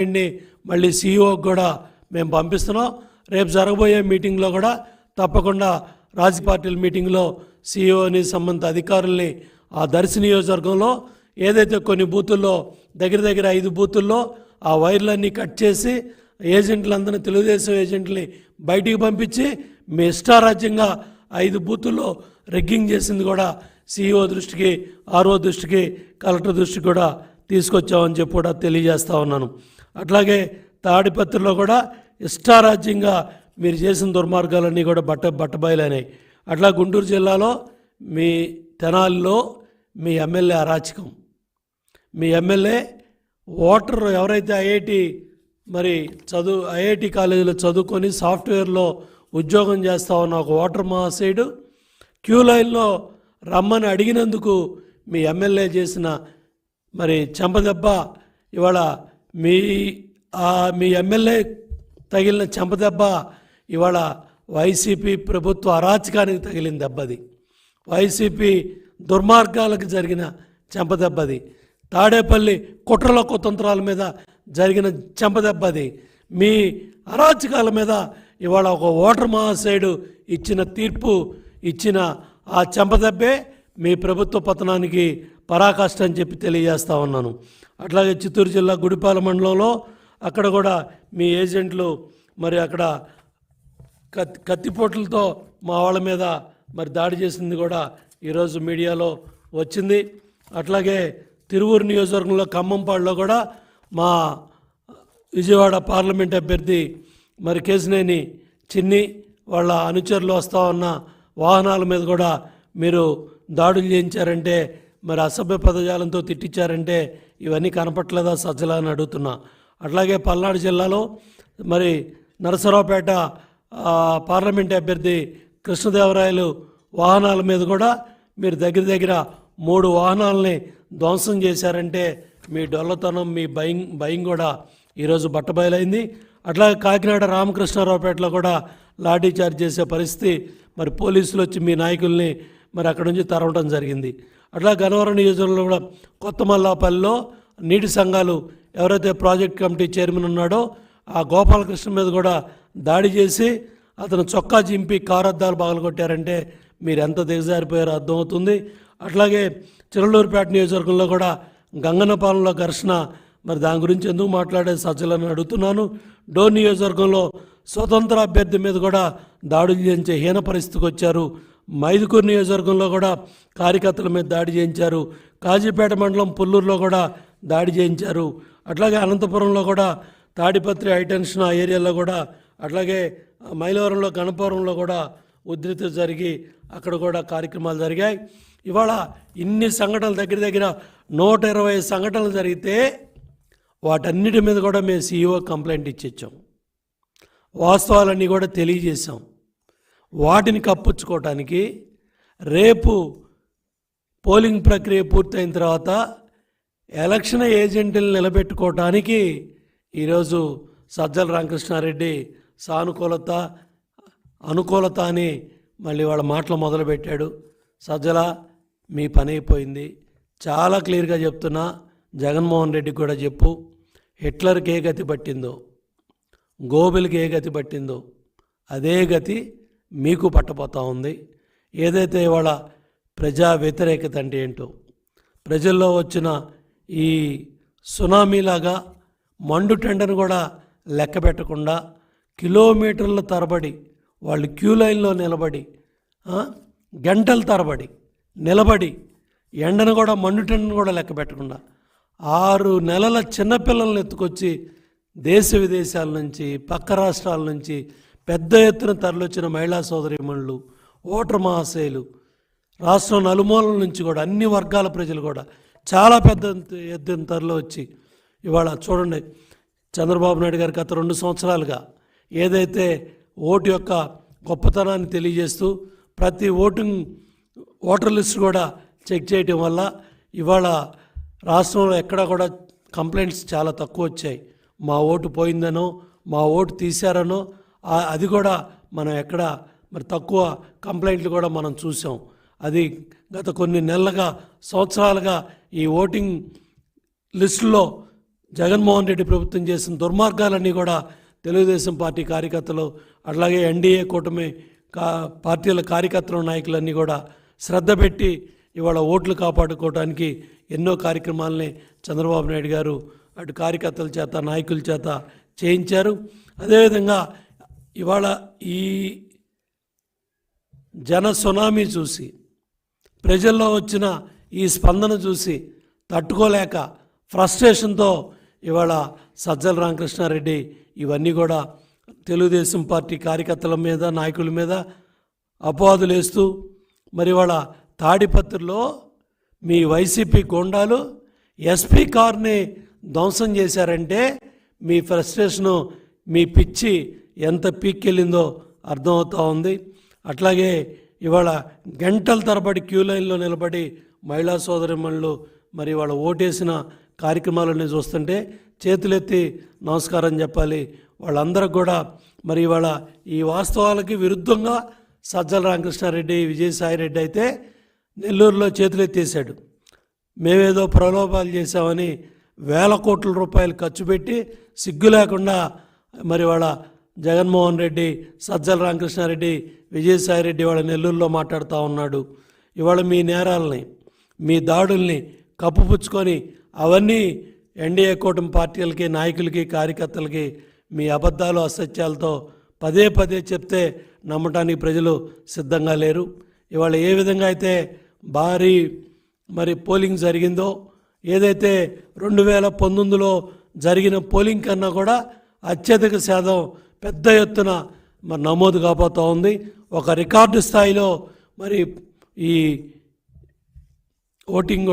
దీన్ని మళ్ళీ సీఈఓకి కూడా మేము పంపిస్తున్నాం. రేపు జరగబోయే మీటింగ్లో కూడా తప్పకుండా రాజకీయ పార్టీల మీటింగ్లో సీఈఓని సంబంధిత అధికారుల్ని ఆ దర్శి నియోజకవర్గంలో ఏదైతే కొన్ని బూతుల్లో దగ్గర దగ్గర ఐదు బూతుల్లో ఆ వైర్లన్నీ కట్ చేసి ఏజెంట్లందరినీ తెలుగుదేశం ఏజెంట్ని బయటికి పంపించి మీ ఇష్టారాజ్యంగా ఐదు బూతుల్లో రెగ్గింగ్ చేసింది కూడా సీఈఓ దృష్టికి ఆర్ఓ దృష్టికి కలెక్టర్ దృష్టికి కూడా తీసుకొచ్చామని చెప్పి కూడా తెలియజేస్తూ ఉన్నాను. అట్లాగే తాడిపత్రిలో కూడా ఇష్టారాజ్యంగా మీరు చేసిన దుర్మార్గాలన్నీ కూడా బట్ట బట్టబయలైనాయి. అట్లా గుంటూరు జిల్లాలో మీ తెనాలిలో మీ ఎమ్మెల్యే అరాచకం. మీ ఎమ్మెల్యే ఓటర్ ఎవరైతే ఐఐటి మరి చదువు ఐఐటి కాలేజీలో చదువుకొని సాఫ్ట్వేర్లో ఉద్యోగం చేస్తా ఉన్న ఒక ఓటర్ మహాశయుడు క్యూ లైన్లో రమ్మని అడిగినందుకు మీ ఎమ్మెల్యే చేసిన మరి చెంపదెబ్బ ఇవాళ మీ ఆ మీ ఎమ్మెల్యే తగిలిన చెంపదెబ్బ ఇవాళ వైసీపీ ప్రభుత్వ అరాచకానికి తగిలిన దెబ్బది. వైసీపీ దుర్మార్గాలకు జరిగిన చెంపదెబ్బది. తాడేపల్లి కుట్రల కుతంత్రాల మీద జరిగిన చెంపదెబ్బది. మీ అరాచకాల మీద ఇవాళ ఒక ఓటర్ మహాశయుడు ఇచ్చిన తీర్పు ఇచ్చిన ఆ చెంపదెబ్బే మీ ప్రభుత్వ పతనానికి పరాకాష్ట అని చెప్పి తెలియజేస్తా ఉన్నాను. అట్లాగే చిత్తూరు జిల్లా గుడిపాల మండలంలో అక్కడ కూడా మీ ఏజెంట్లు మరి అక్కడ కత్తి కత్తిపోట్లతో మా వాళ్ళ మీద మరి దాడి చేసింది కూడా ఈరోజు మీడియాలో వచ్చింది. అట్లాగే తిరువూరు నియోజకవర్గంలో ఖమ్మంపాడులో కూడా మా విజయవాడ పార్లమెంట్ అభ్యర్థి మరి కేసినేని చిన్ని వాళ్ళ అనుచరులు వస్తూ ఉన్న వాహనాల మీద కూడా మీరు దాడులు చేయించారంటే మరి అసభ్య పదజాలంతో తిట్టించారంటే ఇవన్నీ కనపట్లేదా సజ్జలా అని అడుగుతున్నా. అట్లాగే పల్నాడు జిల్లాలో మరి నరసరావుపేట పార్లమెంట్ అభ్యర్థి కృష్ణదేవరాయలు వాహనాల మీద కూడా మీరు దగ్గర దగ్గర మూడు వాహనాలని ధ్వంసం చేశారంటే మీ డొల్లతనం మీ భయం భయం కూడా ఈరోజు బట్టబయలైంది. అట్లాగే కాకినాడ రామకృష్ణారావుపేటలో కూడా లాఠీ చార్జ్ చేసే పరిస్థితి మరి పోలీసులు వచ్చి మీ నాయకుల్ని మరి అక్కడ నుంచి తరవడం జరిగింది. అట్లా గన్నవరం నియోజకవర్గంలో కూడా కొత్త మల్లాపల్లిలో నీటి సంఘాలు ఎవరైతే ప్రాజెక్ట్ కమిటీ చైర్మన్ ఉన్నాడో ఆ గోపాలకృష్ణ మీద కూడా దాడి చేసి అతను చొక్కా చింపి కారద్దాలు పగలు కొట్టారంటే మీరు ఎంత దిగజారిపోయారో అర్థమవుతుంది. అట్లాగే చిరలూరుపేట నియోజకవర్గంలో కూడా గంగనపాలెంలో ఘర్షణ మరి దాని గురించి ఎందుకు మాట్లాడే సజ్జలని అడుగుతున్నాను. డోర్ నియోజకవర్గంలో స్వతంత్ర అభ్యర్థి మీద కూడా దాడులు చేయించే హీన పరిస్థితికి వచ్చారు మైదుకూరు నియోజకవర్గంలో కూడా కార్యకర్తల మీద దాడి చేయించారు. కాజీపేట మండలం పుల్లూరులో కూడా దాడి చేయించారు. అట్లాగే అనంతపురంలో కూడా తాడిపత్రి హైటెన్షన్ ఆ ఏరియాలో కూడా అట్లాగే మైలవరంలో గణపురంలో కూడా ఉధృతి జరిగి అక్కడ కూడా కార్యక్రమాలు జరిగాయి. ఇవాళ ఇన్ని సంఘటనలు దగ్గర దగ్గర నూట ఇరవై సంఘటనలు జరిగితే వాటన్నిటి మీద కూడా మేము సీఈఓ కంప్లైంట్ ఇచ్చిచ్చాం వాస్తవాలన్నీ కూడా తెలియజేశాం. వాటిని కప్పించుకోవటానికి రేపు పోలింగ్ ప్రక్రియ పూర్తయిన తర్వాత ఎలక్షన్ ఏజెంట్లను నిలబెట్టుకోవటానికి ఈరోజు సజ్జల రామకృష్ణారెడ్డి సానుకూలత అనుకూలత అని మళ్ళీ వాళ్ళ మాటలు మొదలుపెట్టాడు. సజ్జల మీ పని అయిపోయింది. చాలా క్లియర్గా చెప్తున్నా జగన్మోహన్ రెడ్డికి కూడా చెప్పు. హిట్లర్కి ఏ గతి పట్టిందో గోబెల్కి ఏ గతి పట్టిందో అదే గతి మీకు పట్టబోతూ ఉంది. ఏదైతే ఇవాళ ప్రజా వ్యతిరేకత అంటే ఏంటో ప్రజల్లో వచ్చిన ఈ సునామీలాగా మండు టెండను కూడా లెక్క పెట్టకుండా కిలోమీటర్ల తరబడి వాళ్ళు క్యూ లైన్లో నిలబడి గంటల తరబడి నిలబడి ఎండను కూడా మండు టెండను కూడా లెక్క పెట్టకుండా ఆరు నెలల చిన్నపిల్లల్ని ఎత్తుకొచ్చి దేశ విదేశాల నుంచి పక్క రాష్ట్రాల నుంచి పెద్ద ఎత్తున తరలివచ్చిన మహిళా సోదరిమణులు ఓటర్ మహాశయులు రాష్ట్రం నలుమూలల నుంచి కూడా అన్ని వర్గాల ప్రజలు కూడా చాలా పెద్ద ఎత్తు- ఎత్తున తరలి వచ్చి ఇవాళ చూడండి చంద్రబాబు నాయుడు గారు గత రెండు సంవత్సరాలుగా ఏదైతే ఓటు యొక్క గొప్పతనాన్ని తెలియజేస్తూ ప్రతి ఓటింగ్ ఓటర్ లిస్ట్ కూడా చెక్ చేయటం వల్ల ఇవాళ రాష్ట్రంలో ఎక్కడ కూడా కంప్లైంట్స్ చాలా తక్కువ వచ్చాయి. మా ఓటు పోయిందనో మా ఓటు తీశారనో అది కూడా మనం ఎక్కడ మరి తక్కువ కంప్లైంట్లు కూడా మనం చూసాం. అది గత కొన్ని నెలలుగా సంవత్సరాలుగా ఈ ఓటింగ్ లిస్టులో జగన్మోహన్ రెడ్డి ప్రభుత్వం చేసిన దుర్మార్గాలన్నీ కూడా తెలుగుదేశం పార్టీ కార్యకర్తలు అట్లాగే ఎన్డీఏ కూటమి కా పార్టీల కార్యకర్తలు నాయకులన్నీ కూడా శ్రద్ధ పెట్టి ఇవాళ ఓట్లు కాపాడుకోవడానికి ఎన్నో కార్యక్రమాలని చంద్రబాబు నాయుడు గారు అటు కార్యకర్తల చేత నాయకుల చేత చేయించారు. అదేవిధంగా ఇవాళ ఈ జన సునామీ చూసి ప్రజల్లో వచ్చిన ఈ స్పందన చూసి తట్టుకోలేక ఫ్రస్ట్రేషన్తో ఇవాళ సజ్జల రామకృష్ణారెడ్డి ఇవన్నీ కూడా తెలుగుదేశం పార్టీ కార్యకర్తల మీద నాయకుల మీద అపవాదులు వేస్తూ మరి ఇవాళ తాడిపత్రిలో మీ వైసీపీ గోండాలు ఎస్పీ కార్ని ధ్వంసం చేశారంటే మీ ఫ్రస్ట్రేషను మీ పిచ్చి ఎంత పీక్కెళ్ళిందో అర్థమవుతూ ఉంది. అట్లాగే ఇవాళ గంటల తరబడి క్యూ లైన్లో నిలబడి మహిళా సోదరిమణులు మరి వాళ్ళ ఓటేసిన కార్యక్రమాలన్నీ చూస్తుంటే చేతులెత్తి నమస్కారం చెప్పాలి. వాళ్ళందరికి కూడా మరి ఇవాళ ఈ వాస్తవాలకి విరుద్ధంగా సజ్జల రామకృష్ణారెడ్డి విజయసాయిరెడ్డి అయితే నెల్లూరులో చేతులెత్తేసాడు మేమేదో ప్రలోభాలు చేశామని వేల కోట్ల రూపాయలు ఖర్చు పెట్టి సిగ్గు లేకుండా మరి వాళ్ళ జగన్మోహన్ రెడ్డి సజ్జల రామకృష్ణారెడ్డి విజయసాయిరెడ్డి వాళ్ళ నెల్లూరులో మాట్లాడుతూ ఉన్నాడు. ఇవాళ మీ నేరాలని మీ దాడుల్ని కప్పుపుచ్చుకొని అవన్నీ ఎన్డీఏ కూటమి పార్టీలకి నాయకులకి కార్యకర్తలకి మీ అబద్ధాలు అసత్యాలతో పదే పదే చెప్తే నమ్మటానికి ప్రజలు సిద్ధంగా లేరు. ఇవాళ ఏ విధంగా అయితే భారీ మరి పోలింగ్ జరిగిందో ఏదైతే రెండు వేల పంతొమ్మిదిలో జరిగిన పోలింగ్ కన్నా కూడా అత్యధిక శాతం పెద్ద ఎత్తున మరి నమోదు కాబోతూ ఉంది. ఒక రికార్డు స్థాయిలో మరి ఈ ఓటింగ్ కూడా